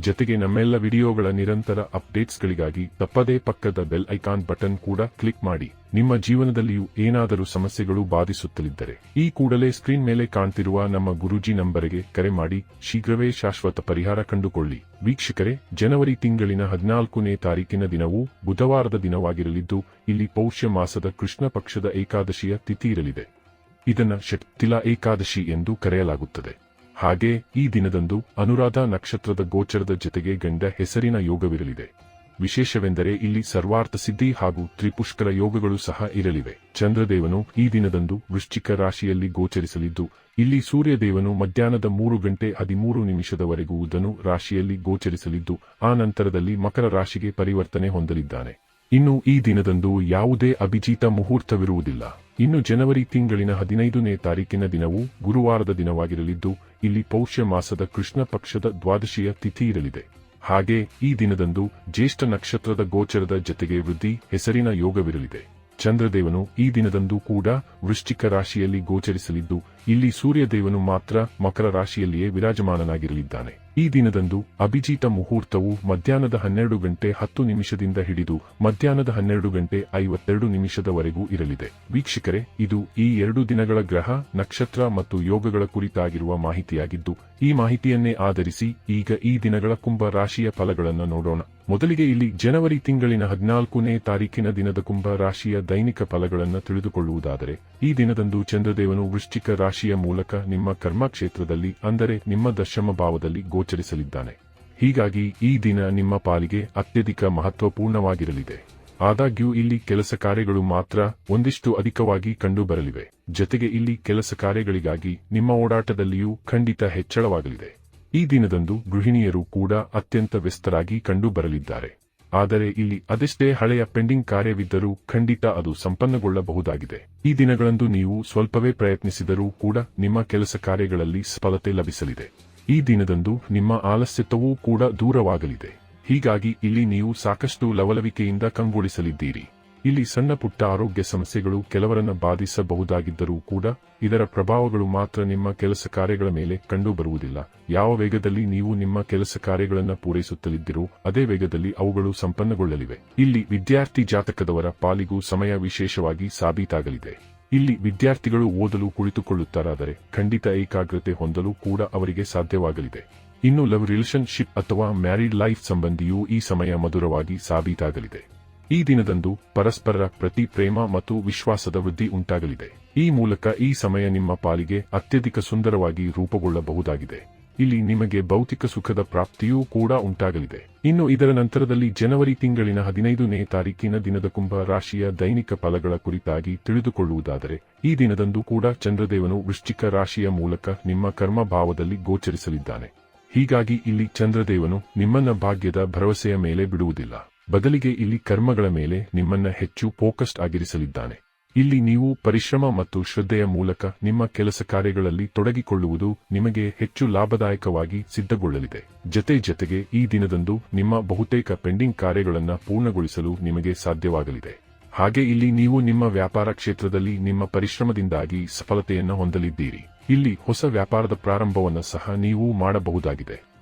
ಜೊತೆಗೆ ನಮ್ಮೆಲ್ಲ ವಿಡಿಯೋಗಳ ನಿರಂತರ ಅಪ್ಡೇಟ್ಸ್ಗಳಿಗಾಗಿ ತಪ್ಪದೇ ಪಕ್ಕದ ಬೆಲ್ ಐಕಾನ್ ಬಟನ್ ಕೂಡ ಕ್ಲಿಕ್ ಮಾಡಿ. ನಿಮ್ಮ ಜೀವನದಲ್ಲಿಯೂ ಏನಾದರೂ ಸಮಸ್ಯೆಗಳು ಬಾಧಿಸುತ್ತಲಿದ್ದರೆ ಈ ಕೂಡಲೇ ಸ್ಕ್ರೀನ್ ಮೇಲೆ ಕಾಣ್ತಿರುವ ನಮ್ಮ ಗುರೂಜಿ ನಂಬರಿಗೆ ಕರೆ ಮಾಡಿ ಶೀಘ್ರವೇ ಶಾಶ್ವತ ಪರಿಹಾರ ಕಂಡುಕೊಳ್ಳಿ. ವೀಕ್ಷಕರೇ, ಜನವರಿ ತಿಂಗಳಿನ ಹದಿನಾಲ್ಕನೇ ತಾರೀಕಿನ ದಿನವು ಬುಧವಾರದ ದಿನವಾಗಿರಲಿದ್ದು, ಇಲ್ಲಿ ಪೌಷ್ಯ ಮಾಸದ ಕೃಷ್ಣ ಪಕ್ಷದ ಏಕಾದಶಿಯ ತಿಥಿ ಇರಲಿದೆ. ಇದನ್ನ ಶಕ್ತಿಲಾ ಏಕಾದಶಿ ಎಂದು ಕರೆಯಲಾಗುತ್ತದೆ. ಹಾಗೆ ಈ ದಿನದಂದು ಅನುರಾಧ ನಕ್ಷತ್ರದ ಗೋಚರದ ಜೊತೆಗೆ ಗಂಡ ಹೆಸರಿನ ಯೋಗವಿರಲಿದೆ. ವಿಶೇಷವೆಂದರೆ ಇಲ್ಲಿ ಸರ್ವಾರ್ಥ ಸಿದ್ಧಿ ಹಾಗೂ ತ್ರಿಪುಷ್ಕರ ಯೋಗಗಳು ಸಹ ಇರಲಿವೆ. ಚಂದ್ರದೇವನು ಈ ದಿನದಂದು ವೃಶ್ಚಿಕ ರಾಶಿಯಲ್ಲಿ ಗೋಚರಿಸಲಿದ್ದು, ಇಲ್ಲಿ ಸೂರ್ಯದೇವನು ಮಧ್ಯಾಹ್ನದ ಮೂರು ಗಂಟೆ ಹದಿಮೂರು ನಿಮಿಷದವರೆಗೂ ಧನು ರಾಶಿಯಲ್ಲಿ ಗೋಚರಿಸಲಿದ್ದು, ಆ ನಂತರದಲ್ಲಿ ಮಕರ ರಾಶಿಗೆ ಪರಿವರ್ತನೆ ಹೊಂದಲಿದ್ದಾನೆ. ಇನ್ನು ಈ ದಿನದಂದು ಯಾವುದೇ ಅಭಿಜಿತ ಮುಹೂರ್ತವಿರುವುದಿಲ್ಲ. ಇನ್ನು ಜನವರಿ ತಿಂಗಳಿನ ಹದಿನೈದನೇ ತಾರೀಕಿನ ದಿನವು ಗುರುವಾರದ ದಿನವಾಗಿರಲಿದ್ದು ಇಲ್ಲಿ ಪೌಷ್ಯ ಮಾಸದ ಕೃಷ್ಣ ಪಕ್ಷದ ದ್ವಾದಶಿಯ ತಿಥಿ ಇರಲಿದೆ. ಹಾಗೆ ಈ ದಿನದಂದು ಜ್ಯೇಷ್ಠ ನಕ್ಷತ್ರದ ಗೋಚರದ ಜತೆಗೆ ವೃದ್ಧಿ ಹೆಸರಿನ ಯೋಗವಿರಲಿದೆ. ಚಂದ್ರದೇವನು ಈ ದಿನದಂದು ಕೂಡ ವೃಶ್ಚಿಕ ರಾಶಿಯಲ್ಲಿ ಗೋಚರಿಸಲಿದ್ದು, ಇಲ್ಲಿ ಸೂರ್ಯದೇವನು ಮಾತ್ರ ಮಕರ ರಾಶಿಯಲ್ಲಿಯೇ ವಿರಾಜಮಾನನಾಗಿರಲಿದ್ದಾನೆ. ಈ ದಿನದಂದು ಅಭಿಜಿತ ಮುಹೂರ್ತವು ಮಧ್ಯಾಹ್ನದ ಹನ್ನೆರಡು ಗಂಟೆ ಹತ್ತು ನಿಮಿಷದಿಂದ ಹಿಡಿದು ಮಧ್ಯಾಹ್ನದ ಹನ್ನೆರಡು ಗಂಟೆ ಐವತ್ತೆರಡು ನಿಮಿಷದವರೆಗೂ ಇರಲಿದೆ. ವೀಕ್ಷಕರೇ, ಇದು ಈ ಎರಡು ದಿನಗಳ ಗ್ರಹ, ನಕ್ಷತ್ರ ಮತ್ತು ಯೋಗಗಳ ಕುರಿತಾಗಿರುವ ಮಾಹಿತಿಯಾಗಿದ್ದು, ಈ ಮಾಹಿತಿಯನ್ನೇ ಆಧರಿಸಿ ಈಗ ಈ ದಿನಗಳ ಕುಂಭ ರಾಶಿಯ ಫಲಗಳನ್ನು ನೋಡೋಣ. ಮೊದಲಿಗೆ ಇಲ್ಲಿ ಜನವರಿ ತಿಂಗಳಿನ ಹದಿನಾಲ್ಕನೇ ತಾರೀಕಿನ ದಿನದ ಕುಂಭ ರಾಶಿಯ ದೈನಿಕ ಫಲಗಳನ್ನು ತಿಳಿದುಕೊಳ್ಳುವುದಾದರೆ, ಈ ದಿನದಂದು ಚಂದ್ರದೇವನು ವೃಶ್ಚಿಕ ರಾಶಿಯ ಮೂಲಕ ನಿಮ್ಮ ಕರ್ಮಕ್ಷೇತ್ರದಲ್ಲಿ, ಅಂದರೆ ನಿಮ್ಮ ದಶಮ ಭಾವದಲ್ಲಿ ಗೋಚರಿಸಲಿದ್ದಾನೆ. ಹೀಗಾಗಿ ಈ ದಿನ ನಿಮ್ಮ ಪಾಲಿಗೆ ಅತ್ಯಧಿಕ ಮಹತ್ವಪೂರ್ಣವಾಗಿರಲಿದೆ. ಆದಾಗ್ಯೂ ಇಲ್ಲಿ ಕೆಲಸ ಕಾರ್ಯಗಳು ಮಾತ್ರ ಒಂದಿಷ್ಟು ಅಧಿಕವಾಗಿ ಕಂಡುಬರಲಿವೆ. ಜೊತೆಗೆ ಇಲ್ಲಿ ಕೆಲಸ ಕಾರ್ಯಗಳಿಗಾಗಿ ನಿಮ್ಮ ಓಡಾಟದಲ್ಲಿಯೂ ಖಂಡಿತ ಹೆಚ್ಚಳವಾಗಲಿದೆ. ಈ ದಿನದಂದು ಗೃಹಿಣಿಯರು ಕೂಡ ಅತ್ಯಂತ ವ್ಯಸ್ತರಾಗಿ ಕಂಡುಬರಲಿದ್ದಾರೆ. ಆದರೆ ಇಲ್ಲಿ ಅದೆಷ್ಟೇ ಹಳೆಯ ಪೆಂಡಿಂಗ್ ಕಾರ್ಯವಿದ್ದರೂ ಖಂಡಿತ ಅದು ಸಂಪನ್ನಗೊಳ್ಳಬಹುದಾಗಿದೆ. ಈ ದಿನಗಳಂದು ನೀವು ಸ್ವಲ್ಪವೇ ಪ್ರಯತ್ನಿಸಿದರೂ ಕೂಡ ನಿಮ್ಮ ಕೆಲಸ ಕಾರ್ಯಗಳಲ್ಲಿ ಸಫಲತೆ ಲಭಿಸಲಿದೆ. ಈ ದಿನದಂದು ನಿಮ್ಮ ಆಲಸ್ಯತ್ವವೂ ಕೂಡ ದೂರವಾಗಲಿದೆ. ಹೀಗಾಗಿ ಇಲ್ಲಿ ನೀವು ಸಾಕಷ್ಟು ಲವಲವಿಕೆಯಿಂದ ಕಂಗೊಳಿಸಲಿದ್ದೀರಿ. ಇಲ್ಲಿ ಸಣ್ಣ ಪುಟ್ಟ ಆರೋಗ್ಯ ಸಮಸ್ಯೆಗಳು ಕೆಲವರನ್ನು ಬಾಧಿಸಬಹುದಾಗಿದ್ದರೂ ಕೂಡ ಇದರ ಪ್ರಭಾವಗಳು ಮಾತ್ರ ನಿಮ್ಮ ಕೆಲಸ ಕಾರ್ಯಗಳ ಮೇಲೆ ಕಂಡುಬರುವುದಿಲ್ಲ. ಯಾವ ವೇಗದಲ್ಲಿ ನೀವು ನಿಮ್ಮ ಕೆಲಸ ಕಾರ್ಯಗಳನ್ನು ಪೂರೈಸುತ್ತಲಿದ್ದಿರೋ ಅದೇ ವೇಗದಲ್ಲಿ ಅವುಗಳು ಸಂಪನ್ನಗೊಳ್ಳಲಿವೆ. ಇಲ್ಲಿ ವಿದ್ಯಾರ್ಥಿ ಜಾತಕದವರ ಪಾಲಿಗೂ ಸಮಯ ವಿಶೇಷವಾಗಿ ಸಾಬೀತಾಗಲಿದೆ. ಇಲ್ಲಿ ವಿದ್ಯಾರ್ಥಿಗಳು ಓದಲು ಕುಳಿತುಕೊಳ್ಳುತ್ತಾರಾದರೆ ಖಂಡಿತ ಏಕಾಗ್ರತೆ ಹೊಂದಲು ಕೂಡ ಅವರಿಗೆ ಸಾಧ್ಯವಾಗಲಿದೆ. ಇನ್ನು ಲವ್ ರಿಲೇಷನ್ಶಿಪ್ ಅಥವಾ ಮ್ಯಾರಿಡ್ ಲೈಫ್ ಸಂಬಂಧಿಯೂ ಈ ಸಮಯ ಮಧುರವಾಗಿ ಸಾಬೀತಾಗಲಿದೆ. ಈ ದಿನದಂದು ಪರಸ್ಪರರ ಪ್ರತಿ ಪ್ರೇಮ ಮತ್ತು ವಿಶ್ವಾಸದ ವೃದ್ಧಿ ಉಂಟಾಗಲಿದೆ. ಈ ಮೂಲಕ ಈ ಸಮಯ ನಿಮ್ಮ ಪಾಲಿಗೆ ಅತ್ಯಧಿಕ ಸುಂದರವಾಗಿ ರೂಪುಗೊಳ್ಳಬಹುದಾಗಿದೆ. ಇಲ್ಲಿ ನಿಮಗೆ ಭೌತಿಕ ಸುಖದ ಪ್ರಾಪ್ತಿಯೂ ಕೂಡ ಉಂಟಾಗಲಿದೆ. ಇನ್ನು ಇದರ ನಂತರದಲ್ಲಿ ಜನವರಿ ತಿಂಗಳಿನ ಹದಿನೈದನೇ ತಾರೀಕಿನ ದಿನದ ಕುಂಭ ರಾಶಿಯ ದೈನಿಕ ಫಲಗಳ ಕುರಿತಾಗಿ ತಿಳಿದುಕೊಳ್ಳುವುದಾದರೆ, ಈ ದಿನದಂದು ಕೂಡ ಚಂದ್ರದೇವನು ವೃಶ್ಚಿಕ ರಾಶಿಯ ಮೂಲಕ ನಿಮ್ಮ ಕರ್ಮ ಭಾವದಲ್ಲಿ ಗೋಚರಿಸಲಿದ್ದಾನೆ. ಹೀಗಾಗಿ ಇಲ್ಲಿ ಚಂದ್ರದೇವನು ನಿಮ್ಮನ್ನ ಭಾಗ್ಯದ ಭರವಸೆಯ ಮೇಲೆ ಬಿಡುವುದಿಲ್ಲ. ಬದಲಿಗೆ ಇಲ್ಲಿ ಕರ್ಮಗಳ ಮೇಲೆ ನಿಮ್ಮನ್ನ ಹೆಚ್ಚು ಫೋಕಸ್ಡ್ ಆಗಿರಿಸಲಿದ್ದಾನೆ. ಇಲ್ಲಿ ನೀವು ಪರಿಶ್ರಮ ಮತ್ತು ಶ್ರದ್ಧೆಯ ಮೂಲಕ ನಿಮ್ಮ ಕೆಲಸ ಕಾರ್ಯಗಳಲ್ಲಿ ತೊಡಗಿಕೊಳ್ಳುವುದು ನಿಮಗೆ ಹೆಚ್ಚು ಲಾಭದಾಯಕವಾಗಿ ಸಿದ್ಧಗೊಳ್ಳಲಿದೆ. ಜತೆ ಜತೆಗೆ ಈ ದಿನದಂದು ನಿಮ್ಮ ಬಹುತೇಕ ಪೆಂಡಿಂಗ್ ಕಾರ್ಯಗಳನ್ನು ಪೂರ್ಣಗೊಳಿಸಲು ನಿಮಗೆ ಸಾಧ್ಯವಾಗಲಿದೆ. ಹಾಗೆ ಇಲ್ಲಿ ನೀವು ನಿಮ್ಮ ವ್ಯಾಪಾರ ಕ್ಷೇತ್ರದಲ್ಲಿ ನಿಮ್ಮ ಪರಿಶ್ರಮದಿಂದಾಗಿ ಸಫಲತೆಯನ್ನು ಹೊಂದಲಿದ್ದೀರಿ. ಇಲ್ಲಿ ಹೊಸ ವ್ಯಾಪಾರದ ಪ್ರಾರಂಭವನ್ನು ಸಹ ನೀವು ಮಾಡಬಹುದಾಗಿದೆ.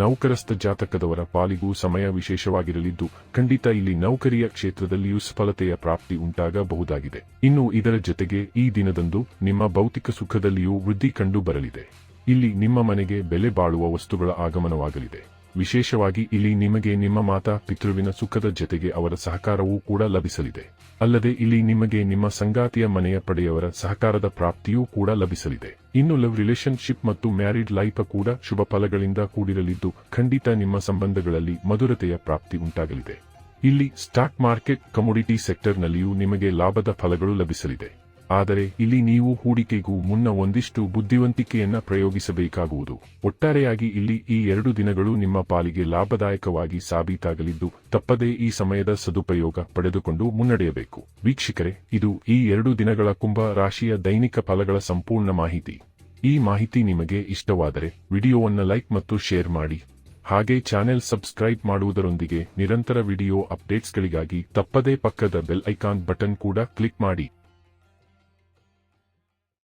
ನೌಕರಸ್ಥ ಜಾತಕದವರ ಪಾಲಿಗೂ ಸಮಯ ವಿಶೇಷವಾಗಿರಲಿದ್ದು, ಖಂಡಿತ ಇಲ್ಲಿ ನೌಕರಿಯ ಕ್ಷೇತ್ರದಲ್ಲಿಯೂ ಸಫಲತೆಯ ಪ್ರಾಪ್ತಿ ಉಂಟಾಗಬಹುದಾಗಿದೆ. ಇನ್ನು ಇದರ ಜೊತೆಗೆ ಈ ದಿನದಂದು ನಿಮ್ಮ ಭೌತಿಕ ಸುಖದಲ್ಲಿಯೂ ವೃದ್ಧಿ ಕಂಡು ಬರಲಿದೆ ಇಲ್ಲಿ ನಿಮ್ಮ ಮನೆಗೆ ಬೆಲೆ ಬಾಳುವ ವಸ್ತುಗಳ ಆಗಮನವಾಗಲಿದೆ. ವಿಶೇಷವಾಗಿ ಇಲ್ಲಿ ನಿಮಗೆ ನಿಮ್ಮ ಮಾತಾ, ಪಿತೃವಿನ ಸುಖದ ಜೊತೆಗೆ ಅವರ ಸಹಕಾರವೂ ಕೂಡ ಲಭಿಸಲಿದೆ. ಅಲ್ಲದೆ ಇಲ್ಲಿ ನಿಮಗೆ ನಿಮ್ಮ ಸಂಗಾತಿಯ ಮನೆಯ ಪಡೆಯವರ ಸಹಕಾರದ ಪ್ರಾಪ್ತಿಯೂ ಕೂಡ ಲಭಿಸಲಿದೆ. ಇನ್ನು ಲವ್ ರಿಲೇಶನ್ಶಿಪ್ ಮತ್ತು ಮ್ಯಾರಿಡ್ ಲೈಫ್ ಕೂಡ ಶುಭ ಫಲಗಳಿಂದ ಕೂಡಿರಲಿದ್ದು, ಖಂಡಿತ ನಿಮ್ಮ ಸಂಬಂಧಗಳಲ್ಲಿ ಮಧುರತೆಯ ಪ್ರಾಪ್ತಿ ಉಂಟಾಗಲಿದೆ. ಇಲ್ಲಿ ಸ್ಟಾಕ್ ಮಾರ್ಕೆಟ್ ಕಮೋಡಿಟಿ ಸೆಕ್ಟರ್ನಲ್ಲಿಯೂ ನಿಮಗೆ ಲಾಭದ ಫಲಗಳು ಲಭಿಸಲಿದೆ. ಆದರೆ ಇಲ್ಲಿ ನೀವು ಹೂಡಿಕೆಗೂ ಮುನ್ನ ಒಂದಿಷ್ಟು ಬುದ್ಧಿವಂತಿಕೆಯನ್ನ ಪ್ರಯೋಗಿಸಬೇಕಾಗುವುದು. ಒಟ್ಟಾರೆಯಾಗಿ ಇಲ್ಲಿ ಈ ಎರಡು ದಿನಗಳು ನಿಮ್ಮ ಪಾಲಿಗೆ ಲಾಭದಾಯಕವಾಗಿ ಸಾಬೀತಾಗಲಿದ್ದು ತಪ್ಪದೇ ಈ ಸಮಯದ ಸದುಪಯೋಗ ಪಡೆದುಕೊಂಡು ಮುನ್ನಡೆಯಬೇಕು. ವೀಕ್ಷಕರೇ, ಇದು ಈ ಎರಡು ದಿನಗಳ ಕುಂಭ ರಾಶಿಯ ದೈನಿಕ ಫಲಗಳ ಸಂಪೂರ್ಣ ಮಾಹಿತಿ. ಈ ಮಾಹಿತಿ ನಿಮಗೆ ಇಷ್ಟವಾದರೆ ವಿಡಿಯೋವನ್ನು ಲೈಕ್ ಮತ್ತು ಶೇರ್ ಮಾಡಿ. ಹಾಗೆ ಚಾನೆಲ್ ಸಬ್ಸ್ಕ್ರೈಬ್ ಮಾಡುವುದರೊಂದಿಗೆ ನಿರಂತರ ವಿಡಿಯೋ ಅಪ್ಡೇಟ್ಸ್ಗಳಿಗಾಗಿ ತಪ್ಪದೇ ಪಕ್ಕದ ಬೆಲ್ ಐಕಾನ್ ಬಟನ್ ಕೂಡ ಕ್ಲಿಕ್ ಮಾಡಿ.